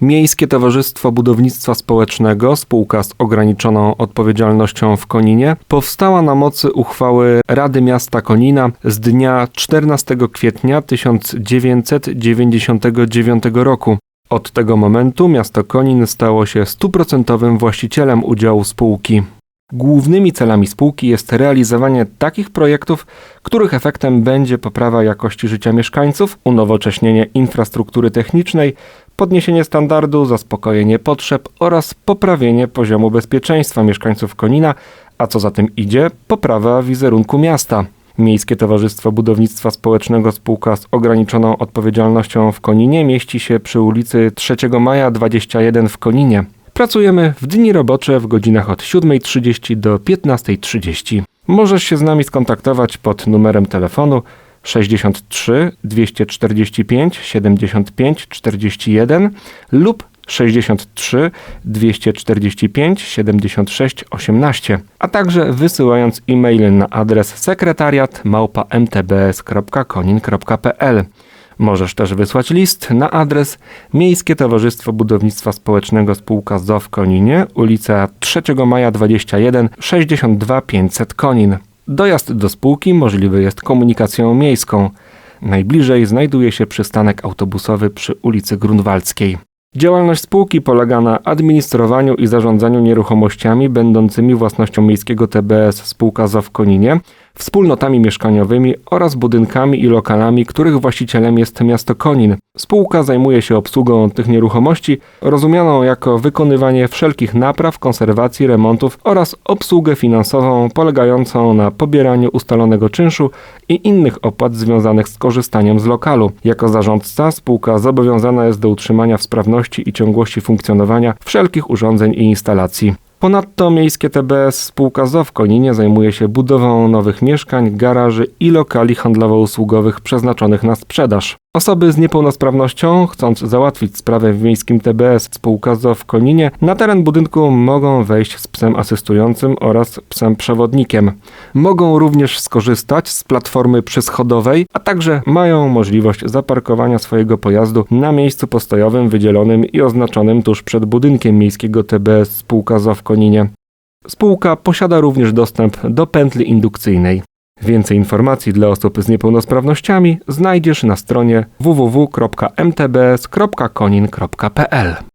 Miejskie Towarzystwo Budownictwa Społecznego, spółka z ograniczoną odpowiedzialnością w Koninie, powstała na mocy uchwały Rady Miasta Konina z dnia 14 kwietnia 1999 roku. Od tego momentu miasto Konin stało się stuprocentowym właścicielem udziału spółki. Głównymi celami spółki jest realizowanie takich projektów, których efektem będzie poprawa jakości życia mieszkańców, unowocześnienie infrastruktury technicznej, podniesienie standardu, zaspokojenie potrzeb oraz poprawienie poziomu bezpieczeństwa mieszkańców Konina, a co za tym idzie, poprawa wizerunku miasta. Miejskie Towarzystwo Budownictwa Społecznego spółka z ograniczoną odpowiedzialnością w Koninie mieści się przy ulicy 3 Maja 21 w Koninie. Pracujemy w dni robocze w godzinach od 7.30 do 15.30. Możesz się z nami skontaktować pod numerem telefonu 63 245 75 41 lub 63 245 76 18, a także wysyłając e-mail na adres sekretariat małpa-mtbs.konin.pl. Możesz też wysłać list na adres Miejskie Towarzystwo Budownictwa Społecznego Spółka ZO w Koninie, ulica 3 Maja 21 62 500 Konin. Dojazd do spółki możliwy jest komunikacją miejską. Najbliżej znajduje się przystanek autobusowy przy ulicy Grunwaldzkiej. Działalność spółki polega na administrowaniu i zarządzaniu nieruchomościami będącymi własnością miejskiego TBS spółka ZO w Koninie, wspólnotami mieszkaniowymi oraz budynkami i lokalami, których właścicielem jest miasto Konin. Spółka zajmuje się obsługą tych nieruchomości, rozumianą jako wykonywanie wszelkich napraw, konserwacji, remontów oraz obsługę finansową polegającą na pobieraniu ustalonego czynszu i innych opłat związanych z korzystaniem z lokalu. Jako zarządca spółka zobowiązana jest do utrzymania w sprawności i ciągłości funkcjonowania wszelkich urządzeń i instalacji. Ponadto Miejskie TBS spółka ZO w Koninie zajmuje się budową nowych mieszkań, garaży i lokali handlowo-usługowych przeznaczonych na sprzedaż. Osoby z niepełnosprawnością, chcąc załatwić sprawę w Miejskim TBS spółka ZO w Koninie, na teren budynku mogą wejść z psem asystującym oraz psem przewodnikiem. Mogą również skorzystać z platformy przyschodowej, a także mają możliwość zaparkowania swojego pojazdu na miejscu postojowym wydzielonym i oznaczonym tuż przed budynkiem Miejskiego TBS spółka ZO w Koninie. Spółka posiada również dostęp do pętli indukcyjnej. Więcej informacji dla osób z niepełnosprawnościami znajdziesz na stronie www.mtbs.konin.pl.